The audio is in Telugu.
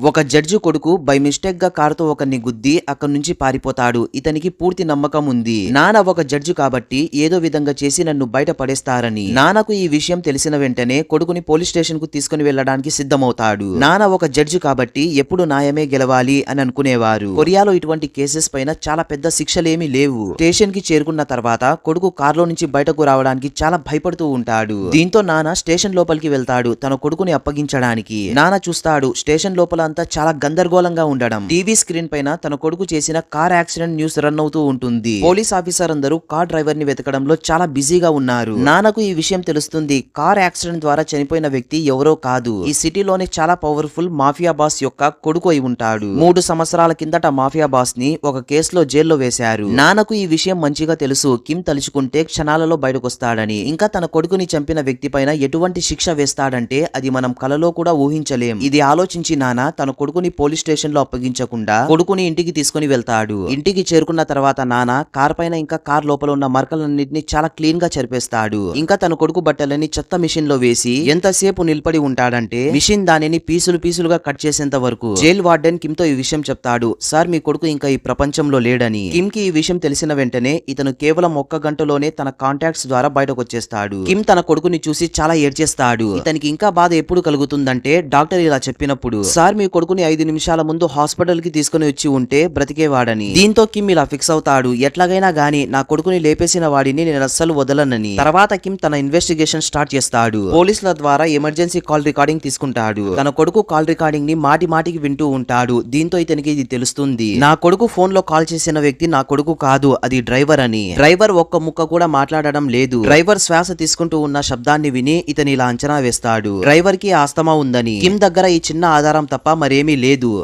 ఒక జడ్జి కొడుకు బై మిస్టేక్గా కారుతో ఒకరిని గుద్ది అక్కడి నుంచి పారిపోతాడు. ఇతనికి పూర్తి నమ్మకం ఉంది. నాన్న ఒక జడ్జి కాబట్టి ఏదో విధంగా చేసి నన్ను బయట పడేస్తారని. నాన్నకు ఈ విషయం తెలిసిన వెంటనే కొడుకుని పోలీస్ స్టేషన్కు తీసుకుని వెళ్ళడానికి సిద్ధమవుతాడు. నాన్న ఒక జడ్జి కాబట్టి ఎప్పుడు న్యాయమే గెలవాలి అని అనుకునేవారు. కొరియాలో ఇటువంటి కేసెస్ పైన చాలా పెద్ద శిక్షలేమీ లేవు. స్టేషన్కి చేరుకున్న తర్వాత కొడుకు కారులో నుంచి బయటకు రావడానికి చాలా భయపడుతూ ఉంటాడు. దీంతో నాన్న స్టేషన్ లోపలికి వెళ్తాడు తన కొడుకుని అప్పగించడానికి. నాన్న చూస్తాడు స్టేషన్ లోపల అంతా చాలా గందరగోళంగా ఉండడం. టీవీ స్క్రీన్ పైన తన కొడుకు చేసిన కార్ యాక్సిడెంట్ న్యూస్ రన్ అవుతూ ఉంటుంది. పోలీస్ ఆఫీసర్ అందరూ కార్ డ్రైవర్ని వెతకడంలో చాలా బిజీగా ఉన్నారు. నాన్నకు ఈ విషయం తెలుస్తుంది. కార్ యాక్సిడెంట్ ద్వారా చనిపోయిన వ్యక్తి ఎవరో కాదు. ఈ సిటీలోని చాలా పవర్ఫుల్ మాఫియా బాస్ యొక్క కొడుకు అయి ఉంటాడు. మూడు సంవత్సరాల కిందట మాఫియా బాస్ని ఒక కేసులో జైల్లో వేశారు. నాన్నకు ఈ విషయం మంచిగా తెలుసు. కిమ్ తలుచుకుంటే క్షణాలలో బయటకొస్తాడని. ఇంకా తన కొడుకుని చంపిన వ్యక్తి పైన ఎటువంటి శిక్ష వేస్తాడంటే అది మనం కలలో కూడా ఊహించలేం. ఇది ఆలోచించి నానా తన కొడుకుని పోలీస్ స్టేషన్లో అప్పగించకుండా కొడుకుని ఇంటికి తీసుకుని వెళ్తాడు. ఇంటికి చేరుకున్న తర్వాత నాన్న కార్ పైన ఇంకా కార్ లోపల ఉన్న మరకలన్నింటినీ చాలా క్లీన్గా చెరిపేస్తాడు. ఇంకా తన కొడుకు బట్టలని చెత్త మిషన్లో వేసి ఎంతసేపు నిలబడి ఉంటాడంటే మిషన్ దానిని పీసులు పీసులుగా కట్ చేసేంత వరకు జైల్ వార్డెన్ కిమ్తో ఈ విషయం చెప్తాడు. సార్ మీ కొడుకు ఇంకా ఈ ప్రపంచంలో లేడని. కిమ్కి ఈ విషయం తెలిసిన వెంటనే ఇతను కేవలం ఒక్క గంటలోనే తన కాంటాక్ట్స్ ద్వారా బయటకు వచ్చేస్తాడు కిమ్ తన కొడుకుని చూసి చాలా ఏడ్చేస్తాడు. ఇతనికి ఇంకా బాధ ఎప్పుడు కలుగుతుందంటే డాక్టర్ ఇలా చెప్పినప్పుడు సార్ మీ మీ కొడుకుని ఐదు నిమిషాల ముందు హాస్పిటల్కి తీసుకుని వచ్చి ఉంటే బ్రతికేవాడని. దీంతో కిమ్ ఇలా ఫిక్స్ అవుతాడు. ఎట్లాగైనా గానీ నా కొడుకుని లేపేసిన వాడిని నేను అస్సలు వదలనని. తర్వాత కిమ్ తన ఇన్వెస్టిగేషన్ స్టార్ట్ చేస్తాడు. పోలీసుల ద్వారా ఎమర్జెన్సీ కాల్ రికార్డింగ్ తీసుకుంటాడు. తన కొడుకు కాల్ రికార్డింగ్ని మాటి మాటికి వింటూ ఉంటాడు. దీంతో ఇతనికి ఇది తెలుస్తుంది. నా కొడుకు ఫోన్లో కాల్ చేసిన వ్యక్తి నా కొడుకు కాదు. అది డ్రైవర్ అని. డ్రైవర్ ఒక్క ముక్క కూడా మాట్లాడడం లేదు. డ్రైవర్ శ్వాస తీసుకుంటూ ఉన్న శబ్దాన్ని విని ఇతని ఇలా అంచనా వేస్తాడు. డ్రైవర్కి ఆస్తమా ఉందని. కిమ్ దగ్గర ఈ చిన్న ఆధారం తప్ప మరేమీ లేదు.